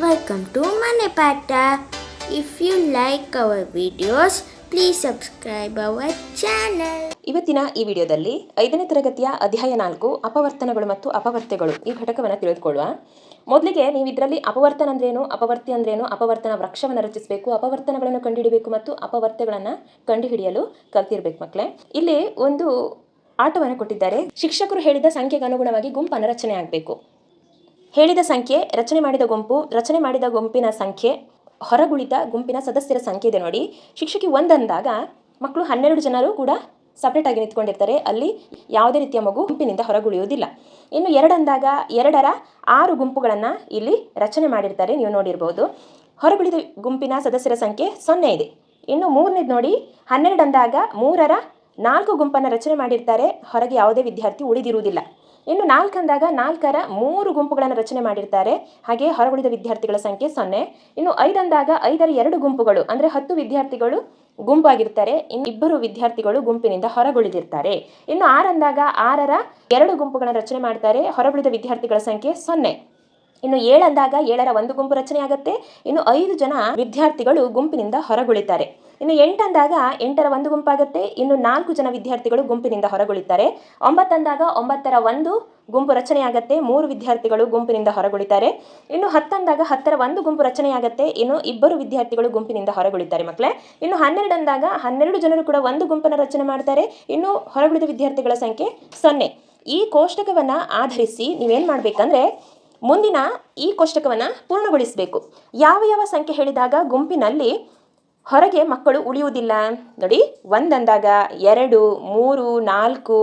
Welcome to Manipata. If you like our videos, please subscribe our channel. ಇವತ್ತಿನ ಈ ವಿಡಿಯೋದಲ್ಲಿ ಐದನೇ ತರಗತಿಯ ಅಧ್ಯಾಯ ನಾಲ್ಕು ಅಪವರ್ತನಗಳು ಮತ್ತು ಅಪವರ್ತ್ಯಗಳು ಈ ಘಟಕವನ್ನು ತಿಳಿದುಕೊಳ್ಳುವ ಮೊದಲಿಗೆ ನೀವು ಇದರಲ್ಲಿ ಅಪವರ್ತನ ಅಂದ್ರೇನು ಅಪವರ್ತಿ ಅಂದ್ರೇನು ಅಪವರ್ತನ ವೃಕ್ಷವನ್ನು ರಚಿಸಬೇಕು ಅಪವರ್ತನಗಳನ್ನು ಕಂಡುಹಿಡಬೇಕು ಮತ್ತು ಅಪವರ್ತ್ಯಗಳನ್ನು ಕಂಡುಹಿಡಿಯಲು ಕಲ್ತಿರ್ಬೇಕು ಮಕ್ಕಳೇ ಇಲ್ಲಿ ಒಂದು ಆಟವನ್ನು ಕೊಟ್ಟಿದ್ದಾರೆ ಶಿಕ್ಷಕರು ಹೇಳಿದ ಸಂಖ್ಯೆಗೆ ಅನುಗುಣವಾಗಿ ಗುಂಪನ್ನು ರಚನೆ ಆಗಬೇಕು ಹೇಳಿದ ಸಂಖ್ಯೆ, ರಚನೆ ಮಾಡಿದ ಗುಂಪು, ರಚನೆ ಮಾಡಿದ ಗುಂಪಿನ ಸಂಖ್ಯೆ, ಹೊರಗುಳಿದ ಗುಂಪಿನ ಸದಸ್ಯರ ಸಂಖ್ಯೆ ಇದೆ ನೋಡಿ. ಶಿಕ್ಷಕಿ ಒಂದಂದಾಗ ಮಕ್ಕಳು ಹನ್ನೆರಡು ಜನರು ಕೂಡ ಸಪ್ರೇಟ್ ಆಗಿ ನಿಂತ್ಕೊಂಡಿರ್ತಾರೆ. ಅಲ್ಲಿ ಯಾವುದೇ ರೀತಿಯ ಮಗು ಗುಂಪಿನಿಂದ ಹೊರಗುಳಿಯುವುದಿಲ್ಲ. ಇನ್ನು ಎರಡಂದಾಗ ಎರಡರ ಆರು ಗುಂಪುಗಳನ್ನು ಇಲ್ಲಿ ರಚನೆ ಮಾಡಿರ್ತಾರೆ ನೀವು ನೋಡಿರ್ಬೋದು. ಹೊರಗುಳಿದ ಗುಂಪಿನ ಸದಸ್ಯರ ಸಂಖ್ಯೆ ಸೊನ್ನೆ ಇದೆ. ಇನ್ನು ಮೂರನೇದು ನೋಡಿ ಹನ್ನೆರಡು ಅಂದಾಗ ಮೂರರ ನಾಲ್ಕು ಗುಂಪನ್ನು ರಚನೆ ಮಾಡಿರ್ತಾರೆ. ಹೊರಗೆ ಯಾವುದೇ ವಿದ್ಯಾರ್ಥಿ ಉಳಿದಿರುವುದಿಲ್ಲ. ಇನ್ನು ನಾಲ್ಕು ಅಂದಾಗ ನಾಲ್ಕರ ಮೂರು ಗುಂಪುಗಳನ್ನು ರಚನೆ ಮಾಡಿರ್ತಾರೆ. ಹಾಗೆ ಹೊರಗುಳಿದ ವಿದ್ಯಾರ್ಥಿಗಳ ಸಂಖ್ಯೆ ಸೊನ್ನೆ. ಇನ್ನು ಐದಂದಾಗ ಐದರ ಎರಡು ಗುಂಪುಗಳು, ಅಂದರೆ ಹತ್ತು ವಿದ್ಯಾರ್ಥಿಗಳು ಗುಂಪಾಗಿರ್ತಾರೆ. ಇನ್ನು ಇಬ್ಬರು ವಿದ್ಯಾರ್ಥಿಗಳು ಗುಂಪಿನಿಂದ ಹೊರಗುಳಿದಿರ್ತಾರೆ. ಇನ್ನು ಆರಂದಾಗ ಆರರ ಎರಡು ಗುಂಪುಗಳನ್ನು ರಚನೆ ಮಾಡ್ತಾರೆ. ಹೊರಗುಳಿದ ವಿದ್ಯಾರ್ಥಿಗಳ ಸಂಖ್ಯೆ ಸೊನ್ನೆ. ಇನ್ನು ಏಳಂದಾಗ ಏಳರ ಒಂದು ಗುಂಪು ರಚನೆ ಆಗುತ್ತೆ. ಇನ್ನು ಐದು ಜನ ವಿದ್ಯಾರ್ಥಿಗಳು ಗುಂಪಿನಿಂದ ಹೊರಗುಳಿತಾರೆ. ಇನ್ನು ಎಂಟಂದಾಗ ಎಂಟರ ಒಂದು ಗುಂಪಾಗುತ್ತೆ. ಇನ್ನು ನಾಲ್ಕು ಜನ ವಿದ್ಯಾರ್ಥಿಗಳು ಗುಂಪಿನಿಂದ ಹೊರಗುಳಿತಾರೆ. ಒಂಬತ್ತಂದಾಗ ಒಂಬತ್ತರ ಒಂದು ಗುಂಪು ರಚನೆಯಾಗತ್ತೆ. ಮೂರು ವಿದ್ಯಾರ್ಥಿಗಳು ಗುಂಪಿನಿಂದ ಹೊರಗುಳಿತಾರೆ. ಇನ್ನು ಹತ್ತಂದಾಗ ಹತ್ತರ ಒಂದು ಗುಂಪು ರಚನೆಯಾಗತ್ತೆ. ಇನ್ನು ಇಬ್ಬರು ವಿದ್ಯಾರ್ಥಿಗಳು ಗುಂಪಿನಿಂದ ಹೊರಗುಳಿತಾರೆ ಮಕ್ಕಳೇ ಇನ್ನು ಹನ್ನೆರಡಂದಾಗ ಹನ್ನೆರಡು ಜನರು ಕೂಡ ಒಂದು ಗುಂಪನ್ನು ರಚನೆ ಮಾಡ್ತಾರೆ. ಇನ್ನು ಹೊರಗುಳಿದ ವಿದ್ಯಾರ್ಥಿಗಳ ಸಂಖ್ಯೆ ಸೊನ್ನೆ. ಈ ಕೋಷ್ಟಕವನ್ನು ಆಧರಿಸಿ ನೀವೇನು ಮಾಡಬೇಕಂದ್ರೆ ಮುಂದಿನ ಈ ಕೋಷ್ಟಕವನ್ನು ಪೂರ್ಣಗೊಳಿಸಬೇಕು. ಯಾವ ಯಾವ ಸಂಖ್ಯೆ ಹೇಳಿದಾಗ ಗುಂಪಿನಲ್ಲಿ ಹೊರಗೆ ಮಕ್ಕಳು ಉಳಿಯುವುದಿಲ್ಲ. ನೋಡಿ, ಒಂದಂದಾಗ ಎರಡು, ಮೂರು, ನಾಲ್ಕು,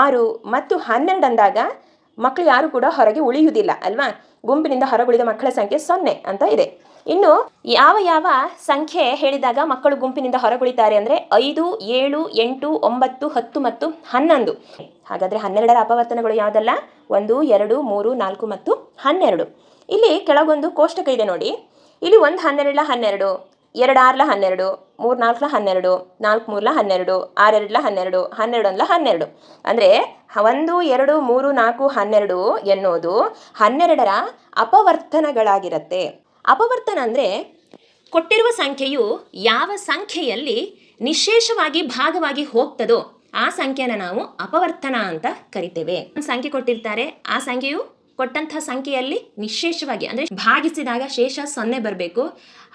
ಆರು ಮತ್ತು ಹನ್ನೆರಡು ಅಂದಾಗ ಮಕ್ಕಳು ಯಾರು ಕೂಡ ಹೊರಗೆ ಉಳಿಯುವುದಿಲ್ಲ, ಅಲ್ವಾ? ಗುಂಪಿನಿಂದ ಹೊರಗುಳಿದ ಮಕ್ಕಳ ಸಂಖ್ಯೆ ಸೊನ್ನೆ ಅಂತ ಇದೆ. ಇನ್ನು ಯಾವ ಯಾವ ಸಂಖ್ಯೆ ಹೇಳಿದಾಗ ಮಕ್ಕಳು ಗುಂಪಿನಿಂದ ಹೊರಗುಳಿತಾರೆ ಅಂದರೆ ಐದು, ಏಳು, ಎಂಟು, ಒಂಬತ್ತು, ಹತ್ತು ಮತ್ತು ಹನ್ನೊಂದು. ಹಾಗಾದರೆ ಹನ್ನೆರಡರ ಅಪವರ್ತನಗಳು ಯಾವುದಲ್ಲ? ಒಂದು, ಎರಡು, ಮೂರು, ನಾಲ್ಕು ಮತ್ತು ಹನ್ನೆರಡು. ಇಲ್ಲಿ ಕೆಳಗೊಂದು ಕೋಷ್ಟಕ ಇದೆ ನೋಡಿ. ಇಲ್ಲಿ ಒಂದು ಹನ್ನೆರಡಲ ಹನ್ನೆರಡು. ಎರಡು ಆರ್ಲ ಹನ್ನೆರಡು ಮೂರು ನಾಲ್ಕಲ ಹನ್ನೆರಡು ನಾಲ್ಕು ಮೂರ್ಲ ಹನ್ನೆರಡು ಆರೆರಡ್ಲ ಹನ್ನೆರಡು ಹನ್ನೆರಡು ಅಂದ್ಲ ಹನ್ನೆರಡು ಅಂದರೆ ಒಂದು, ಎರಡು, ಮೂರು, ನಾಲ್ಕು, ಹನ್ನೆರಡು ಎನ್ನುವುದು ಹನ್ನೆರಡರ ಅಪವರ್ತನಗಳಾಗಿರುತ್ತೆ. ಅಪವರ್ತನ ಅಂದರೆ ಕೊಟ್ಟಿರುವ ಸಂಖ್ಯೆಯು ಯಾವ ಸಂಖ್ಯೆಯಲ್ಲಿ ನಿಶೇಷವಾಗಿ ಭಾಗವಾಗಿ ಹೋಗ್ತದೋ ಆ ಸಂಖ್ಯೆನ ನಾವು ಅಪವರ್ತನ ಅಂತ ಕರಿತೇವೆ. ಒಂದು ಸಂಖ್ಯೆ ಕೊಟ್ಟಿರ್ತಾರೆ, ಆ ಸಂಖ್ಯೆಯು ಕೊಟ್ಟಂತಹ ಸಂಖ್ಯೆಯಲ್ಲಿ ನಿಶೇಷವಾಗಿ ಅಂದರೆ ಭಾಗಿಸಿದಾಗ ಶೇಷ ಸೊನ್ನೆ ಬರಬೇಕು.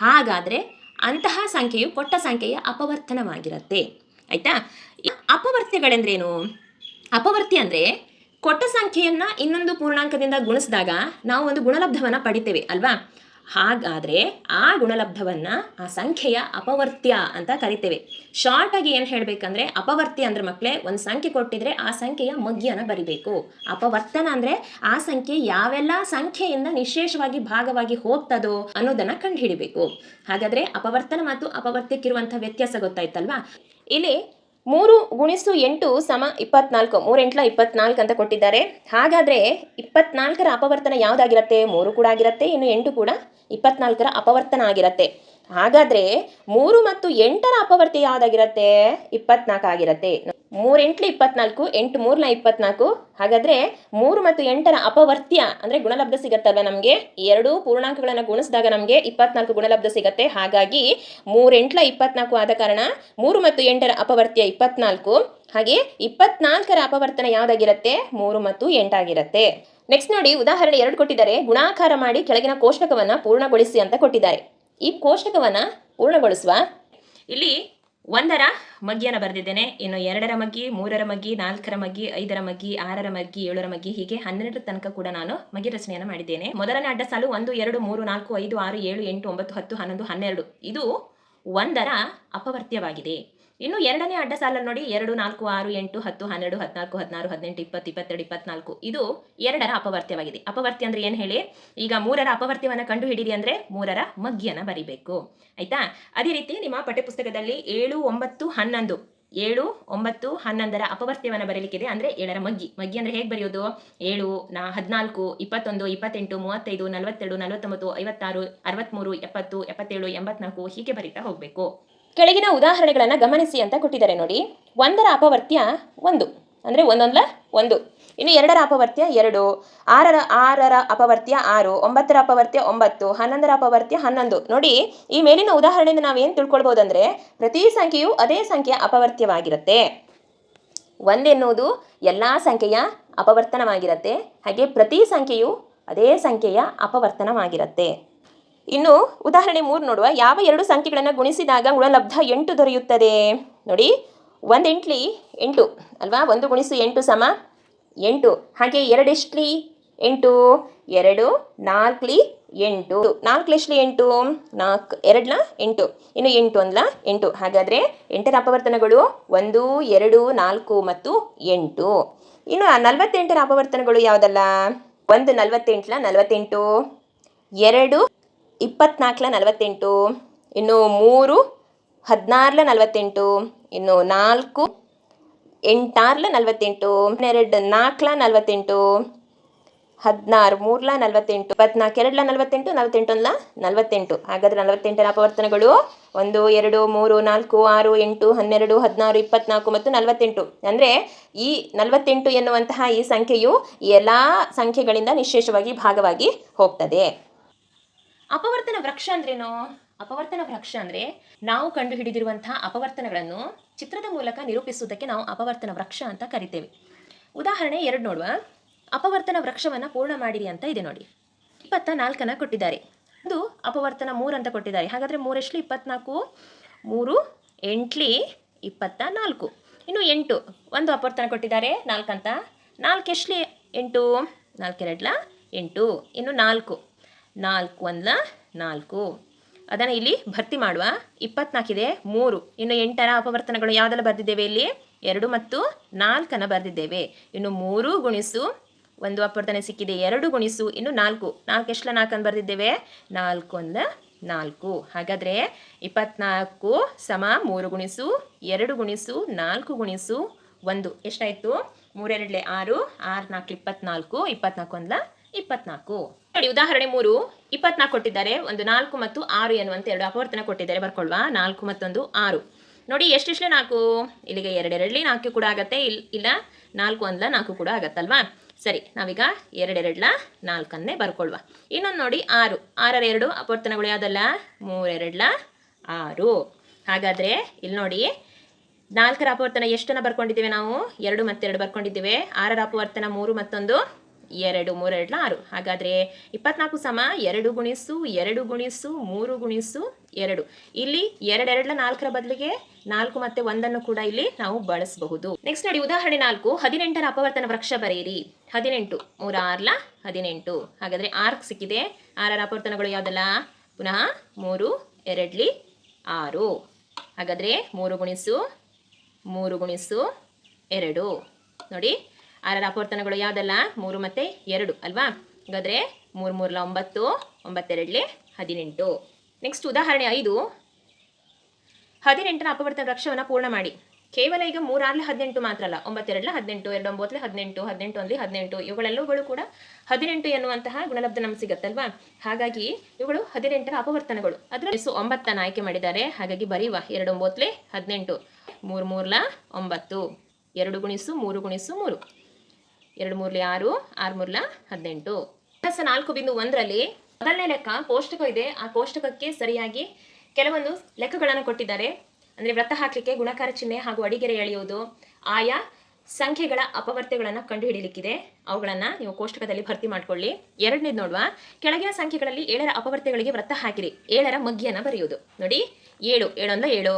ಹಾಗಾದರೆ ಅಂತಹ ಸಂಖ್ಯೆಯು ಕೊಟ್ಟ ಸಂಖ್ಯೆಯ ಅಪವರ್ತನವಾಗಿರುತ್ತೆ. ಆಯ್ತಾ? ಅಪವರ್ತ್ಯಗಳೆಂದ್ರೇನು ಅಪವರ್ತಿ ಅಂದರೆ ಕೊಟ್ಟ ಸಂಖ್ಯೆಯನ್ನು ಇನ್ನೊಂದು ಪೂರ್ಣಾಂಕದಿಂದ ಗುಣಿಸಿದಾಗ ನಾವು ಒಂದು ಗುಣಲಬ್ಧವನ್ನು ಪಡಿತೇವೆ, ಅಲ್ವಾ? ಹಾಗಾದರೆ ಆ ಗುಣಲಬ್ಧವನ್ನು ಆ ಸಂಖ್ಯೆಯ ಅಪವರ್ತ್ಯ ಅಂತ ಕರಿತೇವೆ. ಶಾರ್ಟಾಗಿ ಏನು ಹೇಳಬೇಕಂದ್ರೆ ಅಪವರ್ತ್ಯ ಅಂದ್ರೆ ಮಕ್ಕಳೇ ಒಂದು ಸಂಖ್ಯೆ ಕೊಟ್ಟಿದ್ರೆ ಆ ಸಂಖ್ಯೆಯ ಮಗ್ಗಿಯನ್ನು ಬರಿಬೇಕು. ಅಪವರ್ತನ ಅಂದರೆ ಆ ಸಂಖ್ಯೆ ಯಾವೆಲ್ಲ ಸಂಖ್ಯೆಯಿಂದ ನಿಶೇಷವಾಗಿ ಭಾಗವಾಗಿ ಹೋಗ್ತದೋ ಅನ್ನೋದನ್ನು ಕಂಡುಹಿಡಿಬೇಕು. ಹಾಗಾದರೆ ಅಪವರ್ತನ ಮತ್ತು ಅಪವರ್ತ್ಯಕ್ಕಿರುವಂಥ ವ್ಯತ್ಯಾಸ ಗೊತ್ತಾಯ್ತಲ್ವಾ? ಇಲ್ಲಿ ಮೂರು ಗುಣಿಸು ಎಂಟು ಸಮ ಇಪ್ಪತ್ನಾಲ್ಕು, ಮೂರೆಂಟ್ಲ ಇಪ್ಪತ್ನಾಲ್ಕು ಅಂತ ಕೊಟ್ಟಿದ್ದಾರೆ. ಹಾಗಾದರೆ ಇಪ್ಪತ್ನಾಲ್ಕರ ಅಪವರ್ತನ ಯಾವುದಾಗಿರುತ್ತೆ? ಮೂರು ಕೂಡ ಆಗಿರುತ್ತೆ, ಇನ್ನು ಎಂಟು ಕೂಡ ಇಪ್ಪತ್ನಾಲ್ಕರ ಅಪವರ್ತನ ಆಗಿರುತ್ತೆ. ಹಾಗಾದರೆ ಮೂರು ಮತ್ತು ಎಂಟರ ಅಪವರ್ತಿ ಯಾವುದಾಗಿರುತ್ತೆ? ಇಪ್ಪತ್ನಾಲ್ಕು ಆಗಿರುತ್ತೆ. ಮೂರೆಂಟ್ಲು ಇಪ್ಪತ್ನಾಲ್ಕು, ಎಂಟು ಮೂರ್ಲ ಇಪ್ಪತ್ನಾಲ್ಕು. ಹಾಗಾದರೆ ಮೂರು ಮತ್ತು ಎಂಟರ ಅಪವರ್ತ್ಯ ಅಂದರೆ ಗುಣಲಬ್ಧ ಸಿಗತ್ತಲ್ವ ನಮಗೆ? ಎರಡು ಪೂರ್ಣಾಂಕಗಳನ್ನು ಗುಣಿಸಿದಾಗ ನಮಗೆ ಇಪ್ಪತ್ನಾಲ್ಕು ಗುಣಲಬ್ಧ ಸಿಗತ್ತೆ. ಹಾಗಾಗಿ ಮೂರೆಂಟ್ಲ ಇಪ್ಪತ್ನಾಲ್ಕು ಆದ ಕಾರಣ ಮೂರು ಮತ್ತು ಎಂಟರ ಅಪವರ್ತ್ಯ ಇಪ್ಪತ್ನಾಲ್ಕು. ಹಾಗೆ ಇಪ್ಪತ್ನಾಲ್ಕರ ಅಪವರ್ತನ ಯಾವುದಾಗಿರುತ್ತೆ? ಮೂರು ಮತ್ತು ಎಂಟಾಗಿರತ್ತೆ. ನೆಕ್ಸ್ಟ್ ನೋಡಿ ಉದಾಹರಣೆ ಎರಡು ಕೊಟ್ಟಿದ್ದಾರೆ. ಗುಣಾಕಾರ ಮಾಡಿ ಕೆಳಗಿನ ಕೋಷ್ಟಕವನ್ನ ಪೂರ್ಣಗೊಳಿಸಿ ಅಂತ ಕೊಟ್ಟಿದ್ದಾರೆ. ಈ ಕೋಷ್ಟಕವನ್ನ ಪೂರ್ಣಗೊಳಿಸುವ ಇಲ್ಲಿ ಒಂದರ ಮಗ್ಗಿಯನ್ನು ಬರೆದಿದ್ದೇನೆ, ಇನ್ನು ಎರಡರ ಮಗ್ಗಿ, ಮೂರರ ಮಗ್ಗಿ, ನಾಲ್ಕರ ಮಗ್ಗಿ, ಐದರ ಮಗ್ಗಿ, ಆರರ ಮಗ್ಗಿ, ಏಳರ ಮಗ್ಗಿ, ಹೀಗೆ ಹನ್ನೆರಡರ ತನಕ ಕೂಡ ನಾನು ಮಗ್ಗಿ ರಚನೆಯನ್ನು ಮಾಡಿದ್ದೇನೆ. ಮೊದಲನೇ ಅಡ್ಡ ಸಾಲು ಒಂದು, ಎರಡು, ಮೂರು, ನಾಲ್ಕು, ಐದು, ಆರು, ಏಳು, ಎಂಟು, ಒಂಬತ್ತು, ಹತ್ತು, ಹನ್ನೊಂದು, ಹನ್ನೆರಡು. ಇದು ಒಂದರ ಅಪವರ್ತ್ಯವಾಗಿದೆ. ಇನ್ನು ಎರಡನೇ ಅಡ್ಡ ಸಾಲಲ್ಲಿ ನೋಡಿ, ಎರಡು, ನಾಲ್ಕು, ಆರು, ಎಂಟು, ಹತ್ತು, ಹನ್ನೆರಡು, ಹದಿನಾಲ್ಕು, ಹದಿನಾರು, ಹದಿನೆಂಟು, ಇಪ್ಪತ್ತು, ಇಪ್ಪತ್ತೆರಡು, ಇಪ್ಪತ್ನಾಲ್ಕು, ಇದು ಎರಡರ ಅಪವರ್ತ್ಯವಾಗಿದೆ. ಅಪವರ್ತ್ಯ ಅಂದ್ರೆ ಏನು ಹೇಳಿ? ಈಗ ಮೂರರ ಅಪವರ್ತ್ಯವನ್ನು ಕಂಡು ಹಿಡಿಯಿರಿ ಅಂದ್ರೆ ಮೂರರ ಮಗ್ಗಿಯನ್ನು ಬರಿಬೇಕು. ಆಯ್ತಾ? ಅದೇ ರೀತಿ ನಿಮ್ಮ ಪಠ್ಯಪುಸ್ತಕದಲ್ಲಿ ಏಳು, ಒಂಬತ್ತು, ಹನ್ನೊಂದು, ಏಳು, ಒಂಬತ್ತು, ಹನ್ನೊಂದರ ಅಪವರ್ತ್ಯವನ್ನು ಬರೀಲಿಕ್ಕಿದೆ ಅಂದರೆ ಏಳರ ಮಗ್ಗಿ. ಮಗ್ಗಿ ಅಂದರೆ ಹೇಗೆ ಬರೆಯೋದು? ಏಳು, ನಾ, ಹದಿನಾಲ್ಕು, ಇಪ್ಪತ್ತೊಂದು, ಇಪ್ಪತ್ತೆಂಟು, ಮೂವತ್ತೈದು, ನಲವತ್ತೆರಡು, ನಲವತ್ತೊಂಬತ್ತು, ಐವತ್ತಾರು ಅರವತ್ತ್ಮೂರು ಎಪ್ಪತ್ತು, ಎಪ್ಪತ್ತೇಳು, ಎಂಬತ್ನಾಲ್ಕು ಹೀಗೆ ಬರೀತಾ ಹೋಗಬೇಕು. ಕೆಳಗಿನ ಉದಾಹರಣೆಗಳನ್ನು ಗಮನಿಸಿ ಅಂತ ಕೊಟ್ಟಿದ್ದಾರೆ ನೋಡಿ. ಒಂದರ ಅಪವರ್ತ್ಯ ಒಂದು. ಅಂದರೆ ಒಂದೊಂದಲ ಒಂದು. ಇನ್ನು ಎರಡರ ಅಪವರ್ತ್ಯ ಎರಡು. ಆರರ ಆರರ ಅಪವರ್ತ್ಯ ಆರು. ಒಂಬತ್ತರ ಅಪವರ್ತ್ಯ ಒಂಬತ್ತು. ಹನ್ನೊಂದರ ಅಪವರ್ತ್ಯ ಹನ್ನೊಂದು. ನೋಡಿ, ಈ ಮೇಲಿನ ಉದಾಹರಣೆಯಿಂದ ನಾವೇನು ತಿಳ್ಕೊಳ್ಬೋದಂದ್ರೆ, ಪ್ರತಿ ಸಂಖ್ಯೆಯು ಅದೇ ಸಂಖ್ಯೆಯ ಅಪವರ್ತ್ಯವಾಗಿರುತ್ತೆ. ಒಂದೆನ್ನುವುದು ಎಲ್ಲ ಸಂಖ್ಯೆಯ ಅಪವರ್ತನವಾಗಿರುತ್ತೆ. ಹಾಗೆ ಪ್ರತಿ ಸಂಖ್ಯೆಯು ಅದೇ ಸಂಖ್ಯೆಯ ಅಪವರ್ತನವಾಗಿರುತ್ತೆ. ಇನ್ನು ಉದಾಹರಣೆ ಮೂರು ನೋಡುವ. ಯಾವ ಎರಡು ಸಂಖ್ಯೆಗಳನ್ನು ಗುಣಿಸಿದಾಗ ಗುಣಲಬ್ಧ ಎಂಟು ದೊರೆಯುತ್ತದೆ? ನೋಡಿ ಒಂದು ಎಂಟ್ಲಿ ಎಂಟು ಅಲ್ವಾ? ಒಂದು ಗುಣಿಸು ಎಂಟು ಸಮ ಎಂಟು. ಹಾಗೆ ಎರಡೆಷ್ಟ್ಲಿ ಎಂಟು? ಎರಡು, ನಾಲ್ಕ್ಲಿ ಎಂಟು. ನಾಲ್ಕು ಎಷ್ಟ್ಲಿ ಎಂಟು? ನಾಲ್ಕು, ಎರಡ್ಲ ಎಂಟು. ಇನ್ನು ಎಂಟು ಅಂದ್ಲ? ಎಂಟು. ಹಾಗಾದರೆ ಎಂಟರ ಅಪವರ್ತನಗಳು ಒಂದು, ಎರಡು, ನಾಲ್ಕು ಮತ್ತು ಎಂಟು. ಇನ್ನು ನಲವತ್ತೆಂಟರ ಅಪವರ್ತನಗಳು ಯಾವುದಲ್ಲ? ಒಂದು ನಲವತ್ತೆಂಟ್ಲ ನಲವತ್ತೆಂಟು. ಎರಡು ಇಪ್ಪತ್ನಾಲ್ಕಲ ನಲವತ್ತೆಂಟು, ಇನ್ನು ಮೂರು, ಹದಿನಾರಲ ನಲವತ್ತೆಂಟು, ಇನ್ನು ನಾಲ್ಕು, ಎಂಟಾರ್ಲ ನಲವತ್ತೆಂಟು, ಹನ್ನೆರಡು, ನಾಲ್ಕಲ ನಲವತ್ತೆಂಟು, ಹದಿನಾರು, ಮೂರ್ಲ ನಲವತ್ತೆಂಟು, ಇಪ್ಪತ್ನಾಲ್ಕು, ಎರಡ್ಲ ನಲವತ್ತೆಂಟು ನಲವತ್ತೆಂಟು ಅಲ್ಲ ನಲವತ್ತೆಂಟು. ಹಾಗಾದ್ರೆ ನಲವತ್ತೆಂಟರ ಅಪವರ್ತನಗಳು ಒಂದು, ಎರಡು, ಮೂರು, ನಾಲ್ಕು, ಆರು, ಎಂಟು, ಹನ್ನೆರಡು, ಹದಿನಾರು, ಇಪ್ಪತ್ನಾಲ್ಕು ಮತ್ತು ನಲವತ್ತೆಂಟು. ಅಂದರೆ ಈ ನಲವತ್ತೆಂಟು ಎನ್ನುವಂತಹ ಈ ಸಂಖ್ಯೆಯು ಎಲ್ಲ ಸಂಖ್ಯೆಗಳಿಂದ ನಿಶೇಷವಾಗಿ ಭಾಗವಾಗಿ ಹೋಗ್ತದೆ. ಅಪವರ್ತನ ವೃಕ್ಷ ಅಂದ್ರೇನು? ಅಪವರ್ತನ ವೃಕ್ಷ ಅಂದ್ರೆ ನಾವು ಕಂಡು ಹಿಡಿದಿರುವಂತಹ ಅಪವರ್ತನಗಳನ್ನು ಚಿತ್ರದ ಮೂಲಕ ನಿರೂಪಿಸುವುದಕ್ಕೆ ನಾವು ಅಪವರ್ತನ ವೃಕ್ಷ ಅಂತ ಕರಿತೇವೆ. ಉದಾಹರಣೆ ಎರಡು ನೋಡುವ. ಅಪವರ್ತನ ವೃಕ್ಷವನ್ನು ಪೂರ್ಣ ಮಾಡಿರಿ ಅಂತ ಇದೆ ನೋಡಿ. ಇಪ್ಪತ್ತ ನಾಲ್ಕನ ಕೊಟ್ಟಿದ್ದಾರೆ. ಒಂದು ಅಪವರ್ತನ ಮೂರು ಅಂತ ಕೊಟ್ಟಿದ್ದಾರೆ. ಹಾಗಾದರೆ ಮೂರೆಷ್ಟು ಇಪ್ಪತ್ನಾಲ್ಕು. ಮೂರು, ಎಂಟ್ಲಿ ಇಪ್ಪತ್ತ ನಾಲ್ಕು ಇನ್ನು ಎಂಟು. ಒಂದು ಅಪವರ್ತನ ಕೊಟ್ಟಿದ್ದಾರೆ. ನಾಲ್ಕಂತ? ನಾಲ್ಕು ಎಷ್ಟಲಿ? ಎಂಟು. ನಾಲ್ಕೆರಡ್ಲ ಎಂಟು. ಇನ್ನು ನಾಲ್ಕು. ನಾಲ್ಕು ಒಂದ್ಲ ನಾಲ್ಕು. ಅದನ್ನು ಇಲ್ಲಿ ಭರ್ತಿ ಮಾಡುವ. ಇಪ್ಪತ್ನಾಲ್ಕಿದೆ ಮೂರು. ಇನ್ನು ಎಂಟರ ಅಪವರ್ತನಗಳು ಯಾವುದೆಲ್ಲ ಬರೆದಿದ್ದೇವೆ ಇಲ್ಲಿ? ಎರಡು ಮತ್ತು ನಾಲ್ಕನ್ನು ಬರೆದಿದ್ದೇವೆ. ಇನ್ನು ಮೂರು ಗುಣಿಸು, ಒಂದು ಅಪವರ್ತನೆ ಸಿಕ್ಕಿದೆ, ಎರಡು ಗುಣಿಸು, ಇನ್ನು ನಾಲ್ಕು. ನಾಲ್ಕು ಎಷ್ಟಲ ನಾಲ್ಕನ್ನು ಬರೆದಿದ್ದೇವೆ? ನಾಲ್ಕು ಒಂದ ನಾಲ್ಕು. ಹಾಗಾದರೆ ಇಪ್ಪತ್ನಾಲ್ಕು ಸಮ ಮೂರು ಗುಣಿಸು, ಎರಡು ಗುಣಿಸು, ನಾಲ್ಕು ಗುಣಿಸು, ಒಂದು. ಎಷ್ಟಾಯಿತು? ಮೂರೆರಡ್ಲೆ ಆರು ಆರು ನಾಲ್ಕು ಇಪ್ಪತ್ನಾಲ್ಕು ಇಪ್ಪತ್ನಾಲ್ಕು ಒಂದ್ಲ ಇಪ್ಪತ್ನಾಲ್ಕು. ನೋಡಿ, ಉದಾಹರಣೆ ಮೂರು. ಇಪ್ಪತ್ನಾಲ್ಕು ಕೊಟ್ಟಿದ್ದಾರೆ, ಒಂದು ನಾಲ್ಕು ಮತ್ತು ಆರು ಎನ್ನುವಂತ ಎರಡು ಅಪವರ್ತನ ಕೊಟ್ಟಿದ್ದಾರೆ ಬರ್ಕೊಳ್ವಾ ನಾಲ್ಕು ಮತ್ತೊಂದು ಆರು. ನೋಡಿ ಎಷ್ಟೆಷ್ಟು ನಾಲ್ಕು? ಇಲ್ಲಿಗೆ ಎರಡೆರಡ್ಲಿ ನಾಲ್ಕು ಕೂಡ ಆಗತ್ತೆ. ಇಲ್, ಇಲ್ಲ, ನಾಲ್ಕು ಒಂದ್ಲ ನಾಲ್ಕು ಕೂಡ ಆಗತ್ತಲ್ವಾ? ಸರಿ, ನಾವೀಗ ಎರಡೆರಡ್ಲ ನಾಲ್ಕನ್ನೇ ಬರ್ಕೊಳ್ವಾ ಇನ್ನೊಂದು ನೋಡಿ, ಆರು. ಆರರ ಎರಡು ಅಪವರ್ತನಗಳು ಯಾವುದಲ್ಲ? ಮೂರೆರಡ್ಲ ಆರು. ಹಾಗಾದರೆ ಇಲ್ಲಿ ನೋಡಿ, ನಾಲ್ಕರ ಅಪವರ್ತನ ಎಷ್ಟನ್ನ ಬರ್ಕೊಂಡಿದ್ದೇವೆ ನಾವು? ಎರಡು ಮತ್ತೆರಡು ಬರ್ಕೊಂಡಿದ್ದೇವೆ. ಆರರ ಅಪವರ್ತನ ಮೂರು ಮತ್ತೊಂದು ಎರಡು ಮೂರೆರಡ್ಲ ಆರು. ಹಾಗಾದರೆ ಇಪ್ಪತ್ನಾಲ್ಕು ಸಮ ಎರಡು ಗುಣಿಸು ಎರಡು ಗುಣಿಸು ಮೂರು ಗುಣಿಸು ಎರಡು. ಇಲ್ಲಿ ಎರಡೆರಡ್ಲ ನಾಲ್ಕರ ಬದಲಿಗೆ ನಾಲ್ಕು ಮತ್ತೆ ಒಂದನ್ನು ಕೂಡ ಇಲ್ಲಿ ನಾವು ಬಳಸಬಹುದು. ನೆಕ್ಸ್ಟ್ ನೋಡಿ, ಉದಾಹರಣೆ ನಾಲ್ಕು, ಹದಿನೆಂಟರ ಅಪವರ್ತನ ವೃಕ್ಷ ಬರೆಯಿರಿ. ಹದಿನೆಂಟು ಮೂರ ಆರ್ಲ ಹದಿನೆಂಟು. ಹಾಗಾದರೆ ಆರ್ಕ್ ಸಿಕ್ಕಿದೆ. ಆರರ ಅಪವರ್ತನಗಳು ಯಾವುದಲ್ಲ? ಪುನಃ ಮೂರು, ಎರಡ್ಲಿ ಆರು. ಹಾಗಾದರೆ ಮೂರು ಗುಣಿಸು ಮೂರು ಗುಣಿಸು ಎರಡು. ನೋಡಿ ಆರರ ಅಪವರ್ತನಗಳು ಯಾವುದಲ್ಲ? ಮೂರು ಮತ್ತು ಎರಡು, ಅಲ್ವಾ? ಹಾಗಾದರೆ ಮೂರು ಮೂರಲ ಒಂಬತ್ತು ಒಂಬತ್ತೆರಡಲಿ ಹದಿನೆಂಟು. ನೆಕ್ಸ್ಟ್ ಉದಾಹರಣೆ ಐದು. ಹದಿನೆಂಟರ ಅಪವರ್ತನ ವೃಕ್ಷವನ್ನು ಪೂರ್ಣ ಮಾಡಿ. ಕೇವಲ ಈಗ ಮೂರಾರ್ಲೆ ಹದಿನೆಂಟು ಮಾತ್ರ ಅಲ್ಲ ಒಂಬತ್ತೆರಡಲ ಹದಿನೆಂಟು, ಎರಡು ಒಂಬತ್ತಲೆ ಹದಿನೆಂಟು ಹದಿನೆಂಟು ಒಂದ್ಲಿ ಹದಿನೆಂಟು, ಇವುಗಳೆಲ್ಲವುಗಳು ಕೂಡ ಹದಿನೆಂಟು ಎನ್ನುವಂತಹ ಗುಣಲಬ್ಧ ನಮ್ಗೆ ಸಿಗತ್ತಲ್ವಾ ಹಾಗಾಗಿ ಇವುಗಳು ಹದಿನೆಂಟರ ಅಪವರ್ತನಗಳು. ಅದರಲ್ಲಿ ಸೊ ಒಂಬತ್ತನ್ನು ಆಯ್ಕೆ ಮಾಡಿದ್ದಾರೆ. ಹಾಗಾಗಿ ಬರೀವಾ ಎರಡು ಒಂಬತ್ತಲೆ ಹದಿನೆಂಟು, ಮೂರು ಮೂರ್ಲ ಒಂಬತ್ತು. ಎರಡು ಗುಣಿಸು ಮೂರು ಗುಣಿಸು ಮೂರು. ಎರಡು ಮೂರ್ಲಿ ಆರು ಆರು ಮೂರ್ಲ ಹದಿನೆಂಟು. ಪ್ಲಸ್ ನಾಲ್ಕು ಬಿಂದು ಒಂದರಲ್ಲಿ ಮೊದಲನೇ ಲೆಕ್ಕ ಕೋಷ್ಟಕ ಇದೆ. ಆ ಕೋಷ್ಟಕಕ್ಕೆ ಸರಿಯಾಗಿ ಕೆಲವೊಂದು ಲೆಕ್ಕಗಳನ್ನು ಕೊಟ್ಟಿದ್ದಾರೆ. ಅಂದರೆ ವೃತ್ತ ಹಾಕಲಿಕ್ಕೆ ಗುಣಕಾರ ಚಿಹ್ನೆ ಹಾಗೂ ಅಡಿಗೆರೆ ಎಳೆಯುವುದು, ಆಯಾ ಸಂಖ್ಯೆಗಳ ಅಪವರ್ತ್ಯಗಳನ್ನು ಕಂಡುಹಿಡಿಯಲಿಕ್ಕಿದೆ ಅವುಗಳನ್ನು ನೀವು ಕೋಷ್ಟಕದಲ್ಲಿ ಭರ್ತಿ ಮಾಡ್ಕೊಳ್ಳಿ. ಎರಡನೇದು ನೋಡುವ. ಕೆಳಗಿನ ಸಂಖ್ಯೆಗಳಲ್ಲಿ ಏಳರ ಅಪವರ್ತ್ಯಗಳಿಗೆ ವೃತ್ತ ಹಾಕಿರಿ. ಏಳರ ಮಗ್ಗಿಯನ್ನು ಬರೆಯುವುದು. ನೋಡಿ, ಏಳು ಏಳು ಅಂದ್ರೆ ಏಳು.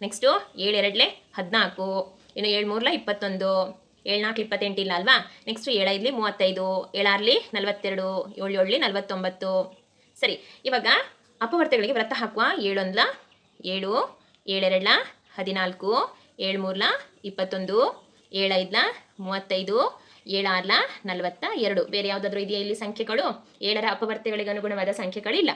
ನೆಕ್ಸ್ಟು ಏಳು ಎರಡ್ಲೆ ಹದಿನಾಲ್ಕು. ಇನ್ನು ಏಳು ಮೂರ್ಲ ಇಪ್ಪತ್ತೊಂದು. ಏಳು ನಾಲ್ಕು ಇಪ್ಪತ್ತೆಂಟು ಇಲ್ಲ ಅಲ್ವಾ ನೆಕ್ಸ್ಟ್ ಏಳೈದ್ಲಿ ಮೂವತ್ತೈದು. ಏಳಾರ್ಲಿ, ನಲವತ್ತೆರಡು. ಏಳು ಏಳ್ಲಿ, ನಲವತ್ತೊಂಬತ್ತು. ಸರಿ, ಇವಾಗ ಅಪವರ್ತಗಳಿಗೆ ವ್ರತ ಹಾಕುವ ಏಳೊಂದ್ಲ, ಏಳು, ಏಳೆರಡ್ಲ, ಹದಿನಾಲ್ಕು, ಏಳ್ಮೂರ್ಲ, ಇಪ್ಪತ್ತೊಂದು, ಏಳೈದ್ಲ, ಮೂವತ್ತೈದು, ಏಳಾರ್ಲ, ನಲವತ್ತ ಎರಡು. ಬೇರೆ ಯಾವುದಾದ್ರೂ ಇದೆಯಾ ಇಲ್ಲಿ ಸಂಖ್ಯೆಗಳು? ಏಳರ ಅಪವರ್ತಗಳಿಗೆ ಅನುಗುಣವಾದ ಸಂಖ್ಯೆಗಳಿಲ್ಲ.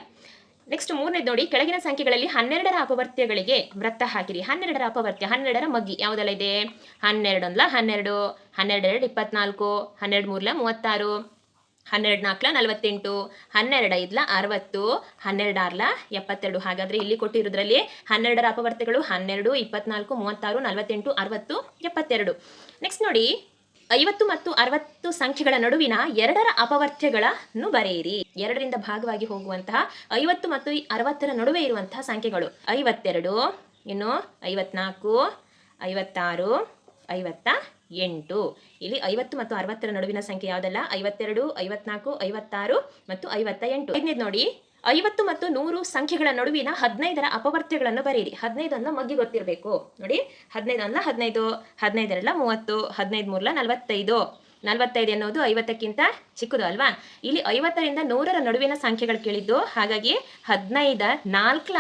ನೆಕ್ಸ್ಟ್ ಮೂರನೇದು ನೋಡಿ ಕೆಳಗಿನ ಸಂಖ್ಯೆಗಳಲ್ಲಿ ಹನ್ನೆರಡರ ಅಪವರ್ತ್ಯಗಳಿಗೆ ವೃತ್ತ ಹಾಕಿರಿ. ಹನ್ನೆರಡರ ಅಪವರ್ತ್ಯ, ಹನ್ನೆರಡರ ಮಗ್ಗಿ, ಯಾವುದೆಲ್ಲ ಇದೆ? ಹನ್ನೆರಡು ಅಂದ್ಲ, ಹನ್ನೆರಡು ಹನ್ನೆರಡೆರಡು ಇಪ್ಪತ್ನಾಲ್ಕು, ಹನ್ನೆರಡು ಮೂರ್ಲ, ಮೂವತ್ತಾರು, ಹನ್ನೆರಡು ನಾಲ್ಕಲ, ನಲವತ್ತೆಂಟು, ಹನ್ನೆರಡು ಐದ್ಲ, ಅರವತ್ತು, ಹನ್ನೆರಡು ಆರ್ಲ, ಎಪ್ಪತ್ತೆರಡು. ಹಾಗಾದರೆ ಇಲ್ಲಿ ಕೊಟ್ಟಿರೋದ್ರಲ್ಲಿ ಹನ್ನೆರಡರ ಅಪವರ್ತ್ಯಗಳು ಹನ್ನೆರಡು, ಇಪ್ಪತ್ನಾಲ್ಕು, ಮೂವತ್ತಾರು, ನಲವತ್ತೆಂಟು, ಅರವತ್ತು, ಎಪ್ಪತ್ತೆರಡು. ನೆಕ್ಸ್ಟ್ ನೋಡಿ ಐವತ್ತು ಮತ್ತು ಅರವತ್ತು ಸಂಖ್ಯೆಗಳ ನಡುವಿನ ಎರಡರ ಅಪವರ್ತ್ಯಗಳನ್ನು ಬರೆಯಿರಿ. ಎರಡರಿಂದ ಭಾಗವಾಗಿ ಹೋಗುವಂತಹ ಐವತ್ತು ಮತ್ತು ಅರವತ್ತರ ನಡುವೆ ಇರುವಂತಹ ಸಂಖ್ಯೆಗಳು. ಐವತ್ತೆರಡು, ಇನ್ನು ಐವತ್ನಾಲ್ಕು, ಐವತ್ತಾರು ಐವತ್ತ ಎಂಟು ಇಲ್ಲಿ ಐವತ್ತು ಮತ್ತು ಅರವತ್ತರ ನಡುವಿನ ಸಂಖ್ಯೆ ಯಾವುದಲ್ಲ? ಐವತ್ತೆರಡು, ಐವತ್ನಾಲ್ಕು, ಐವತ್ತಾರು ಮತ್ತು ಐವತ್ತ ಎಂಟು ನೋಡಿ. ಐವತ್ತು ಮತ್ತು ನೂರು ಸಂಖ್ಯೆಗಳ ನಡುವಿನ ಹದಿನೈದರ ಅಪವರ್ತ್ಯಗಳನ್ನು ಬರೀರಿ ಹದಿನೈದು ಅನ್ನ ಮಗ್ಗಿ ಗೊತ್ತಿರಬೇಕು. ನೋಡಿ ಹದಿನೈದು ಅನ್ನ ಹದಿನೈದು, ಹದಿನೈದರಲ್ಲ ಮೂವತ್ತು ಹದಿನೈದು ಮೂರಲ ನಲವತ್ತೈದು. ನಲವತ್ತೈದು ಎನ್ನುವುದು ಐವತ್ತಕ್ಕಿಂತ ಚಿಕ್ಕದು ಅಲ್ವಾ? ಇಲ್ಲಿ ಐವತ್ತರಿಂದ ನೂರರ ನಡುವಿನ ಸಂಖ್ಯೆಗಳು ಕೇಳಿದ್ದು, ಹಾಗಾಗಿ ಹದಿನೈದ ನಾಲ್ಕಲ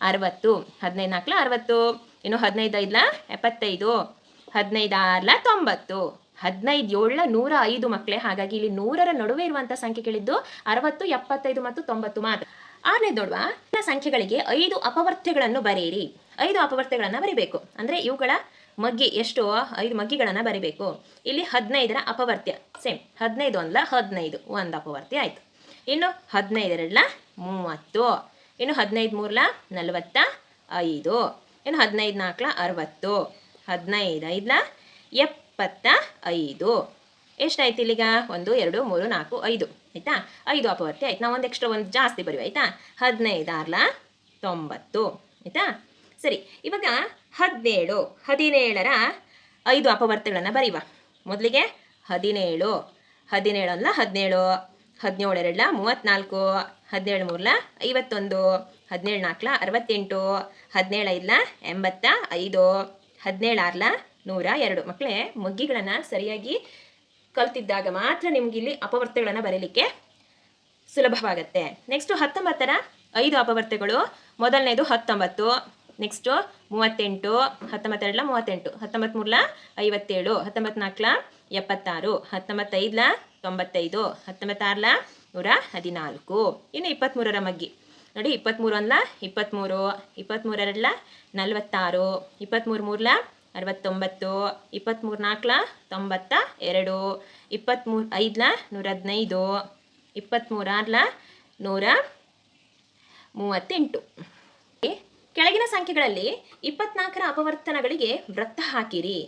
ಅರವತ್ತು. ಹದಿನೈದು ನಾಲ್ಕಲ ಅರವತ್ತು. ಇನ್ನು ಹದಿನೈದು ಐದಲ ಎಪ್ಪತ್ತೈದು. ಹದಿನೈದು ಆರ್ಲ ತೊಂಬತ್ತು. ಹದಿನೈದು ಏಳ ನೂರ ಐದು ಮಕ್ಕಳೇ. ಹಾಗಾಗಿ ಇಲ್ಲಿ ನೂರರ ನಡುವೆ ಇರುವಂತ ಸಂಖ್ಯೆ ಕೇಳಿದ್ದು ಅರವತ್ತು, ಎಪ್ಪತ್ತೈದು ಮತ್ತು ತೊಂಬತ್ತು ಮಾತ್ರ ಆರನೇ ನೋಡುವ. ಸಂಖ್ಯೆಗಳಿಗೆ ಐದು ಅಪವರ್ತ್ಯಗಳನ್ನು ಬರೆಯಿರಿ. ಐದು ಅಪವರ್ತ್ಯಗಳನ್ನು ಬರಿಬೇಕು. ಅಂದರೆ ಇವುಗಳ ಮಗ್ಗಿ ಎಷ್ಟು? ಐದು ಮಗ್ಗಿಗಳನ್ನು ಬರಿಬೇಕು. ಇಲ್ಲಿ ಹದಿನೈದರ ಅಪವರ್ತ್ಯ. ಸೇಮ್ ಹದಿನೈದು ಒಂದ್ಲ ಹದಿನೈದು. ಒಂದು ಅಪವರ್ತ್ಯ ಆಯಿತು. ಇನ್ನು ಹದಿನೈದರಲ್ಲ ಮೂವತ್ತು. ಇನ್ನು ಹದಿನೈದು ಮೂರ್ಲ ನಲವತ್ತ ಐದು. ಇನ್ನು ಹದಿನೈದು ನಾಲ್ಕಲ ಅರವತ್ತು. ಹದಿನೈದು ಐದ್ಲ ಎಪ್ಪತ್ತ ಐದು. ಎಷ್ಟಾಯ್ತು ಇಲ್ಲಿಗ? ಒಂದು, ಎರಡು, ಮೂರು, ನಾಲ್ಕು, ಐದು. ಆಯ್ತಾ? ಐದು ಅಪವರ್ತಿ ಆಯ್ತು. ನಾವು ಒಂದು ಎಕ್ಸ್ಟ್ರಾ ಒಂದು ಜಾಸ್ತಿ ಬರೀವಿ, ಆಯ್ತಾ? ಹದಿನೈದು ಆರ್ಲ ತೊಂಬತ್ತು. ಆಯ್ತಾ? ಸರಿ, ಇವಾಗ ಹದಿನೇಳು, ಹದಿನೇಳರ ಐದು ಅಪವರ್ತಿಗಳನ್ನು ಬರೀವ. ಮೊದಲಿಗೆ ಹದಿನೇಳು ಹದಿನೇಳು ಅಲ್ಲ ಹದಿನೇಳು ಹದಿನೇಳು ಎರಡ್ಲ ಮೂವತ್ತ್ನಾಲ್ಕು, ಹದಿನೇಳು ಮೂರ್ಲ ಐವತ್ತೊಂದು, ಹದಿನೇಳು ನಾಲ್ಕಲ ಅರವತ್ತೆಂಟು, ಹದಿನೇಳು ಐದ್ಲ ಎಂಬತ್ತ ಐದು, ಹದಿನೇಳು ಆರ್ಲ ನೂರ ಎರಡು. ಮಕ್ಕಳೇ ಮಗ್ಗಿಗಳನ್ನು ಸರಿಯಾಗಿ ಕಲ್ತಿದ್ದಾಗ ಮಾತ್ರ ನಿಮ್ಗೆ ಇಲ್ಲಿ ಅಪವರ್ತ್ಯಗಳನ್ನು ಬರೀಲಿಕ್ಕೆ ಸುಲಭವಾಗುತ್ತೆ. ನೆಕ್ಸ್ಟು ಹತ್ತೊಂಬತ್ತರ ಐದು ಅಪವರ್ತಗಳು ಮೊದಲನೇದು ಹತ್ತೊಂಬತ್ತು ನೆಕ್ಸ್ಟು ಮೂವತ್ತೆಂಟು, ಹತ್ತೊಂಬತ್ತೆರಡಲ ಮೂವತ್ತೆಂಟು ಹತ್ತೊಂಬತ್ತು ಐವತ್ತೇಳು, ಹತ್ತೊಂಬತ್ನಾಲ್ಕಲ ಎಪ್ಪತ್ತಾರು, ಹತ್ತೊಂಬತ್ತೈದಲ ತೊಂಬತ್ತೈದು, ಹತ್ತೊಂಬತ್ತಾರಲ ನೂರ ಹದಿನಾಲ್ಕು. ಇನ್ನು ಇಪ್ಪತ್ತ್ಮೂರರ ಮಗ್ಗಿ. ನೋಡಿ ಇಪ್ಪತ್ತ್ಮೂರು ಅಲ್ಲ ಇಪ್ಪತ್ತ್ಮೂರು ಇಪ್ಪತ್ತ್ಮೂರರಲ್ಲ ನಲವತ್ತಾರು ಇಪ್ಪತ್ತ್ಮೂರು ಮೂರ್ಲ ಅರವತ್ತೊಂಬತ್ತು ಇಪ್ಪತ್ತ್ಮೂರು ನಾಲ್ಕಲ ತೊಂಬತ್ತ, ಎರಡು ಇಪ್ಪತ್ತ್ಮೂರು ಐದಲ ನೂರ ಹದಿನೈದು ಇಪ್ಪತ್ತ್ಮೂರಾರಲ ನೂರ ಮೂವತ್ತೆಂಟು. ಕೆಳಗಿನ ಸಂಖ್ಯೆಗಳಲ್ಲಿ ಇಪ್ಪತ್ನಾಲ್ಕರ ಅಪವರ್ತನಗಳಿಗೆ ವೃತ್ತ ಹಾಕಿರಿ.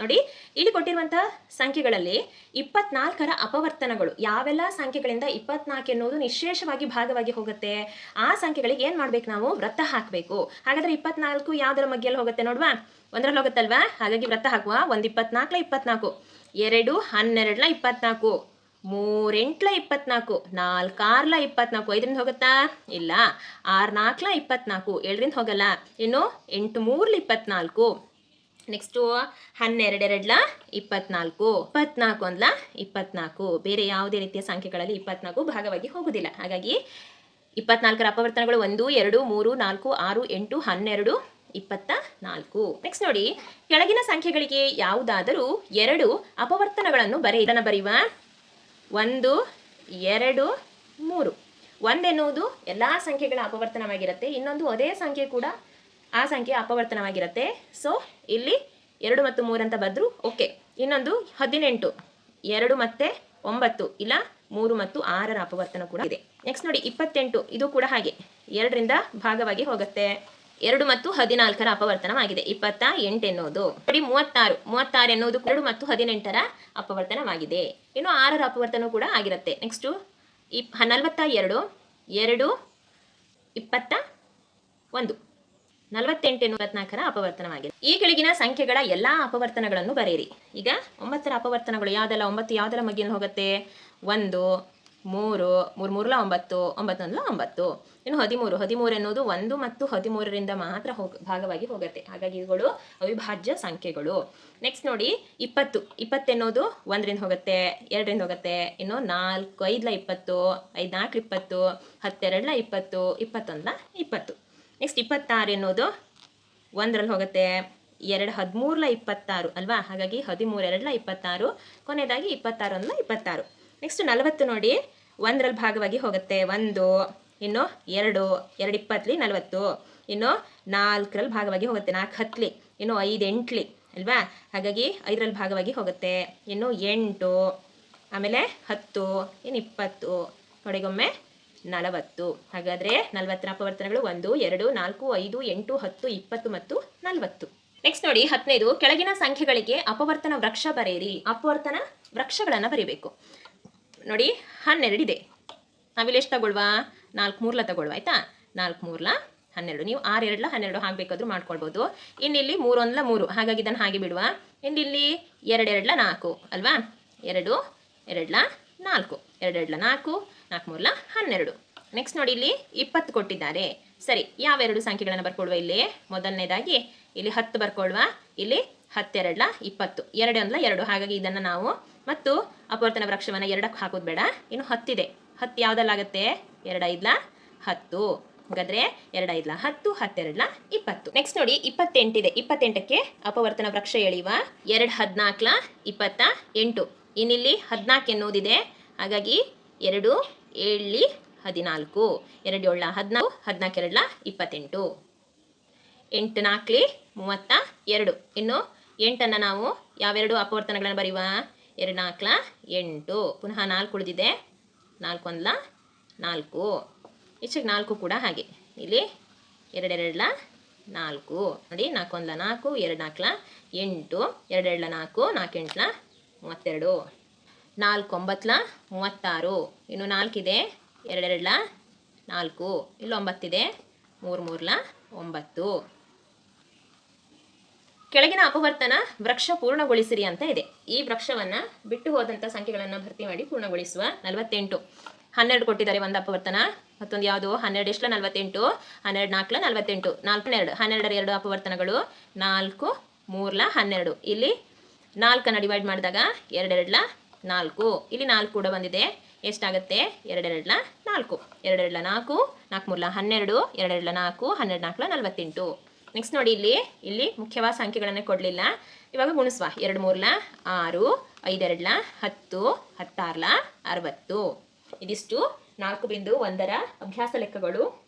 ನೋಡಿ, ಇಲ್ಲಿ ಕೊಟ್ಟಿರುವಂತಹ ಸಂಖ್ಯೆಗಳಲ್ಲಿ ಇಪ್ಪತ್ನಾಲ್ಕರ ಅಪವರ್ತನಗಳು, ಯಾವೆಲ್ಲ ಸಂಖ್ಯೆಗಳಿಂದ ಇಪ್ಪತ್ನಾಲ್ಕು ಎನ್ನುವುದು ನಿಶೇಷವಾಗಿ ಭಾಗವಾಗಿ ಹೋಗುತ್ತೆ, ಆ ಸಂಖ್ಯೆಗಳಿಗೆ ಏನು ಮಾಡ್ಬೇಕು ನಾವು? ವ್ರತ ಹಾಕಬೇಕು. ಹಾಗಾದ್ರೆ ಇಪ್ಪತ್ನಾಲ್ಕು ಯಾವ್ದರ ಮಗ್ಗೆಯಲ್ಲಿ ಹೋಗುತ್ತೆ ನೋಡುವ? ಒಂದರಲ್ಲಿ ಹೋಗುತ್ತಲ್ವಾ? ಹಾಗಾಗಿ ವ್ರತ ಹಾಕುವ. ಒಂದು ಇಪ್ಪತ್ನಾಲ್ಕಲ ಇಪ್ಪತ್ನಾಲ್ಕು, ಎರಡು ಹನ್ನೆರಡ್ಲ ಇಪ್ಪತ್ನಾಲ್ಕು, ಮೂರೆಂಟ್ಲ ಇಪ್ಪತ್ನಾಲ್ಕು, ನಾಲ್ಕಾರ್ಲ ಇಪ್ಪತ್ನಾಲ್ಕು. ಐದರಿಂದ ಹೋಗುತ್ತಾ? ಇಲ್ಲ. ಆರು ಇಪ್ಪತ್ನಾಲ್ಕು, ಏಳರಿಂದ ಹೋಗಲ್ಲ. ಇನ್ನು ಎಂಟು ಮೂರ್ಲ ಇಪ್ಪತ್ನಾಲ್ಕು ನೆಕ್ಸ್ಟು ಹನ್ನೆರಡೆರಡ್ಲ ಇಪ್ಪತ್ನಾಲ್ಕು. ಇಪ್ಪತ್ನಾಲ್ಕು ಅಂದ್ಲ ಇಪ್ಪತ್ನಾಲ್ಕು. ಬೇರೆ ಯಾವುದೇ ರೀತಿಯ ಸಂಖ್ಯೆಗಳಲ್ಲಿ ಇಪ್ಪತ್ನಾಲ್ಕು ಭಾಗವಾಗಿ ಹೋಗುವುದಿಲ್ಲ ಹಾಗಾಗಿ ಇಪ್ಪತ್ನಾಲ್ಕರ ಅಪವರ್ತನಗಳು ಒಂದು, ಎರಡು, ಮೂರು, ನಾಲ್ಕು, ಆರು, ಎಂಟು, ಹನ್ನೆರಡು, ಇಪ್ಪತ್ತ ನಾಲ್ಕು. ನೆಕ್ಸ್ಟ್ ನೋಡಿ, ಕೆಳಗಿನ ಸಂಖ್ಯೆಗಳಿಗೆ ಯಾವುದಾದರೂ ಎರಡು ಅಪವರ್ತನಗಳನ್ನು ಬರೆಯ ಇದನ್ನು ಬರೆಯುವ. ಒಂದು, ಎರಡು, ಮೂರು. ಒಂದೆನ್ನುವುದು ಎಲ್ಲ ಸಂಖ್ಯೆಗಳ ಅಪವರ್ತನವಾಗಿರುತ್ತೆ. ಇನ್ನೊಂದು ಅದೇ ಸಂಖ್ಯೆ ಕೂಡ ಆ ಸಂಖ್ಯೆ ಅಪವರ್ತನವಾಗಿರುತ್ತೆ. ಸೊ ಇಲ್ಲಿ ಎರಡು ಮತ್ತು ಮೂರು ಅಂತ ಬದ್ರು ಓಕೆ. ಇನ್ನೊಂದು ಹದಿನೆಂಟು. ಎರಡು ಮತ್ತೆ ಒಂಬತ್ತು. ಇಲ್ಲ, ಮೂರು ಮತ್ತು ಆರರ ಅಪವರ್ತನ ಕೂಡ ಇದೆ. ನೆಕ್ಸ್ಟ್ ನೋಡಿ, ಇಪ್ಪತ್ತೆಂಟು. ಇದು ಕೂಡ ಹಾಗೆ. ಎರಡರಿಂದ ಭಾಗವಾಗಿ ಹೋಗುತ್ತೆ. ಎರಡು ಮತ್ತು ಹದಿನಾಲ್ಕರ ಅಪವರ್ತನವಾಗಿದೆ. ಇಪ್ಪತ್ತ ಎಂಟು ಎನ್ನುವುದು. ನೋಡಿ, ಮೂವತ್ತಾರು. ಮೂವತ್ತಾರು ಎನ್ನುವುದು ಎರಡು ಮತ್ತು ಹದಿನೆಂಟರ ಅಪವರ್ತನವಾಗಿದೆ. ಇನ್ನು ಆರರ ಅಪವರ್ತನ ಕೂಡ ಆಗಿರುತ್ತೆ. ನೆಕ್ಸ್ಟು ಇಪ್ ನಲವತ್ತ ಎರಡು. ಎರಡು, ಇಪ್ಪತ್ತ ಒಂದು. ನಲವತ್ತೆಂಟು ಎಂಬತ್ನಾಲ್ಕರ ಅಪವರ್ತನವಾಗಿದೆ. ಈ ಕೆಳಗಿನ ಸಂಖ್ಯೆಗಳ ಎಲ್ಲಾ ಅಪವರ್ತನಗಳನ್ನು ಬರೆಯಿರಿ. ಈಗ ಒಂಬತ್ತರ ಅಪವರ್ತನಗಳು ಯಾವುದೆಲ್ಲ? ಒಂಬತ್ತು ಯಾವುದರ ಮಗಿನ ಹೋಗುತ್ತೆ? ಒಂದು, ಮೂರು ಮೂರು ಮೂರಲ ಒಂಬತ್ತು ಒಂಬತ್ತೊಂದಲ ಒಂಬತ್ತು. ಇನ್ನು ಹದಿಮೂರು ಹದಿಮೂರು ಎನ್ನುವುದು ಒಂದು ಮತ್ತು ಹದಿಮೂರರಿಂದ ಮಾತ್ರ ಹೋಗ, ಭಾಗವಾಗಿ ಹೋಗುತ್ತೆ. ಹಾಗಾಗಿ ಇವುಗಳು ಅವಿಭಾಜ್ಯ ಸಂಖ್ಯೆಗಳು. ನೆಕ್ಸ್ಟ್ ನೋಡಿ, ಇಪ್ಪತ್ತು. ಇಪ್ಪತ್ತೆನ್ನೋದು ಒಂದರಿಂದ ಹೋಗುತ್ತೆ, ಎರಡರಿಂದ ಹೋಗುತ್ತೆ. ಇನ್ನು ನಾಲ್ಕು ಐದಲ ಇಪ್ಪತ್ತು ಐದು ನಾಲ್ಕು ಇಪ್ಪತ್ತು ಹತ್ತೆರಡಲ ಇಪ್ಪತ್ತು ಇಪ್ಪತ್ತೊಂದಲ ಇಪ್ಪತ್ತು. ನೆಕ್ಸ್ಟ್ ಇಪ್ಪತ್ತಾರು ಎನ್ನುವುದು ಒಂದರಲ್ಲಿ ಹೋಗುತ್ತೆ ಎರಡು ಹದಿಮೂರಲ ಇಪ್ಪತ್ತಾರು ಅಲ್ವಾ? ಹಾಗಾಗಿ ಹದಿಮೂರು ಎರಡಲ ಇಪ್ಪತ್ತಾರು, ಕೊನೆಯದಾಗಿ ಇಪ್ಪತ್ತಾರು ಇಪ್ಪತ್ತಾರು. ನೆಕ್ಸ್ಟ್ ನಲವತ್ತು ನೋಡಿ, ಒಂದರಲ್ಲಿ ಭಾಗವಾಗಿ ಹೋಗುತ್ತೆ. ಒಂದು, ಇನ್ನು ಎರಡು ಎರಡು ಇಪ್ಪತ್ತಲಿ ನಲವತ್ತು. ಇನ್ನು ನಾಲ್ಕರಲ್ಲಿ ಭಾಗವಾಗಿ ಹೋಗುತ್ತೆ. ನಾಲ್ಕು ಹತ್ತಲಿ ಇನ್ನು ಐದು ಎಂಟ್ಲಿ, ಅಲ್ವಾ? ಹಾಗಾಗಿ ಐದರಲ್ಲಿ ಭಾಗವಾಗಿ ಹೋಗುತ್ತೆ. ಇನ್ನು ಎಂಟು, ಆಮೇಲೆ ಹತ್ತು, ಇನ್ನು ಇಪ್ಪತ್ತು. ಕಡೆಗೊಮ್ಮೆ ನಲವತ್ತು. ಹಾಗಾದರೆ ನಲವತ್ತರ ಅಪವರ್ತನಗಳು ಒಂದು, ಎರಡು, ನಾಲ್ಕು, ಐದು, ಎಂಟು, ಹತ್ತು, ಇಪ್ಪತ್ತು ಮತ್ತು ನಲವತ್ತು. ನೆಕ್ಸ್ಟ್ ನೋಡಿ, ಹದಿನೈದು, ಕೆಳಗಿನ ಸಂಖ್ಯೆಗಳಿಗೆ ಅಪವರ್ತನ ವೃಕ್ಷ ಬರೆಯಿರಿ. ಅಪವರ್ತನ ವೃಕ್ಷಗಳನ್ನು ಬರೀಬೇಕು. ನೋಡಿ ಹನ್ನೆರಡಿದೆ ನಾವಿಲ್ಲಿ ಎಷ್ಟು ತಗೊಳ್ವಾ? ನಾಲ್ಕು ಮೂರ್ಲ ತಗೊಳ್ವಾ, ಆಯ್ತಾ? ನಾಲ್ಕು ಮೂರ್ಲ, ಹನ್ನೆರಡು. ನೀವು ಆರು ಎರಡ್ಲ, ಹನ್ನೆರಡು ಹಾಕಬೇಕಾದ್ರೂ ಮಾಡ್ಕೊಳ್ಬೋದು. ಇನ್ನಿಲ್ಲಿ ಮೂರೊಂದ್ಲ ಮೂರು. ಹಾಗಾಗಿ ಇದನ್ನು ಹಾಗೆ ಬಿಡುವ. ಇನ್ನಿಲ್ಲಿ ಎರಡೆರಡ್ಲ ನಾಲ್ಕು, ಅಲ್ವಾ? ಎರಡು, ಎರಡ್ಲ ನಾಲ್ಕು, ಎರಡೆರಡ್ಲ ನಾಲ್ಕು ನಾಲ್ಕು ಮೂರ್ಲ ಹನ್ನೆರಡು. ನೆಕ್ಸ್ಟ್ ನೋಡಿ ಇಲ್ಲಿ ಇಪ್ಪತ್ತು ಕೊಟ್ಟಿದ್ದಾರೆ. ಸರಿ, ಯಾವೆರಡು ಸಂಖ್ಯೆಗಳನ್ನು ಬರ್ಕೊಳ್ವಾ ಇಲ್ಲಿ? ಮೊದಲನೇದಾಗಿ ಇಲ್ಲಿ ಹತ್ತು ಬರ್ಕೊಳ್ವಾ ಇಲ್ಲಿ ಹತ್ತೆರಡ್ಲ ಇಪ್ಪತ್ತು. ಎರಡೊಂದ್ಲ ಎರಡು. ಹಾಗಾಗಿ ಇದನ್ನು ನಾವು ಮತ್ತು ಅಪವರ್ತನ ವೃಕ್ಷವನ್ನು ಎರಡಕ್ಕೆ ಹಾಕೋದು ಬೇಡ. ಇನ್ನು ಹತ್ತಿದೆ. ಹತ್ತು ಯಾವುದಲ್ಲಾಗತ್ತೆ? ಎರಡೈದ್ಲ ಹತ್ತು. ಹಾಗಾದ್ರೆ ಎರಡೈದ್ಲ ಹತ್ತು, ಹತ್ತೆರಡ್ಲ ಇಪ್ಪತ್ತು. ನೆಕ್ಸ್ಟ್ ನೋಡಿ ಇಪ್ಪತ್ತೆಂಟಿದೆ. ಇಪ್ಪತ್ತೆಂಟಕ್ಕೆ ಅಪವರ್ತನ ವೃಕ್ಷ ಎಳೆಯುವ. ಎರಡು ಹದಿನಾಲ್ಕಲ ಇಪ್ಪತ್ತ ಎಂಟು. ಇನ್ನಿಲ್ಲಿ ಹದಿನಾಲ್ಕು ಎನ್ನುವುದಿದೆ. ಹಾಗಾಗಿ ಎರಡು, ಏಳಿ, ಹದಿನಾಲ್ಕು. ಎರಡು ಏಳ ಹದಿನಾಲ್ಕು ಹದಿನಾಲ್ಕು ಎರಡಲ ಇಪ್ಪತ್ತೆಂಟು. ಎಂಟು ನಾಲ್ಕಲಿ ಮೂವತ್ತ ಎರಡು. ಇನ್ನು ಎಂಟನ್ನು ನಾವು ಯಾವೆರಡು ಅಪವರ್ತನಗಳನ್ನು ಬರೆಯುವ? ಎರಡು ನಾಲ್ಕಲ ಎಂಟು. ಪುನಃ ನಾಲ್ಕು ಉಳಿದಿದೆ. ನಾಲ್ಕು ಒಂದ್ಲ ನಾಲ್ಕು. ಹೆಚ್ಚಿಗೆ ನಾಲ್ಕು ಕೂಡ ಹಾಗೆ. ಇಲ್ಲಿ ಎರಡೆರಡ್ಲ ನಾಲ್ಕು. ನೋಡಿ ನಾಲ್ಕೊಂದ್ಲ ನಾಲ್ಕು, ಎರಡು ನಾಲ್ಕಲ ಎಂಟು. ಎರಡೆರಡ್ಲ ನಾಲ್ಕು ನಾಲ್ಕು ಎಂಟ್ಲ ಮೂವತ್ತೆರಡು. ನಾಲ್ಕು ಒಂಬತ್ತಲ ಮೂವತ್ತಾರು. ಇನ್ನು ನಾಲ್ಕಿದೆ, ಎರಡೆರಡಲ ನಾಲ್ಕು. ಇಲ್ಲಿ ಒಂಬತ್ತಿದೆ, ಮೂರು ಮೂರ್ಲ ಒಂಬತ್ತು. ಕೆಳಗಿನ ಅಪವರ್ತನ ವೃಕ್ಷ ಪೂರ್ಣಗೊಳಿಸಿರಿ ಅಂತ ಇದೆ. ಈ ವೃಕ್ಷವನ್ನ ಬಿಟ್ಟು ಹೋದಂಥ ಸಂಖ್ಯೆಗಳನ್ನು ಭರ್ತಿ ಮಾಡಿ ಪೂರ್ಣಗೊಳಿಸುವ ನಲವತ್ತೆಂಟು. ಹನ್ನೆರಡು ಕೊಟ್ಟಿದ್ದಾರೆ ಒಂದು ಅಪವರ್ತನ. ಮತ್ತೊಂದು ಯಾವುದು? ಹನ್ನೆರಡು ಎಷ್ಟಲ ನಲವತ್ತೆಂಟು? ಹನ್ನೆರಡು ನಾಲ್ಕಲ ನಲವತ್ತೆಂಟು. ನಾಲ್ಕನೆರಡು ಹನ್ನೆರಡರ ಎರಡು ಅಪವರ್ತನಗಳು ನಾಲ್ಕು ಮೂರ್ಲ ಹನ್ನೆರಡು. ಇಲ್ಲಿ ನಾಲ್ಕನ್ನು ಡಿವೈಡ್ ಮಾಡಿದಾಗ ಎರಡೆರಡ್ಲ ನಾಲ್ಕು. ಇಲ್ಲಿ ನಾಲ್ಕು ಕೂಡ ಬಂದಿದೆ. ಎಷ್ಟಾಗುತ್ತೆ? ಎರಡೆರಡ್ಲ ನಾಲ್ಕು. ಎರಡೆರಡ್ಲ ನಾಲ್ಕು ನಾಲ್ಕು ಮೂರ್ಲ ಹನ್ನೆರಡು, ಎರಡೆರಡ್ಲ ನಾಲ್ಕು, ಹನ್ನೆರಡು ನಾಲ್ಕಲ ನಲ್ವತ್ತೆಂಟು. ನೆಕ್ಸ್ಟ್ ನೋಡಿ ಇಲ್ಲಿ ಇಲ್ಲಿ ಮುಖ್ಯವಾದ ಸಂಖ್ಯೆಗಳನ್ನೇ ಕೊಡಲಿಲ್ಲ. ಇವಾಗ ಗುಣಿಸುವ. ಎರಡು ಮೂರ್ಲ ಆರು, ಐದೆರಡ್ಲ ಹತ್ತು, ಹತ್ತಾರ್ಲ ಅರವತ್ತು. ಇದಿಷ್ಟು ನಾಲ್ಕು ಬಿಂದು ಒಂದರ ಅಭ್ಯಾಸ ಲೆಕ್ಕಗಳು.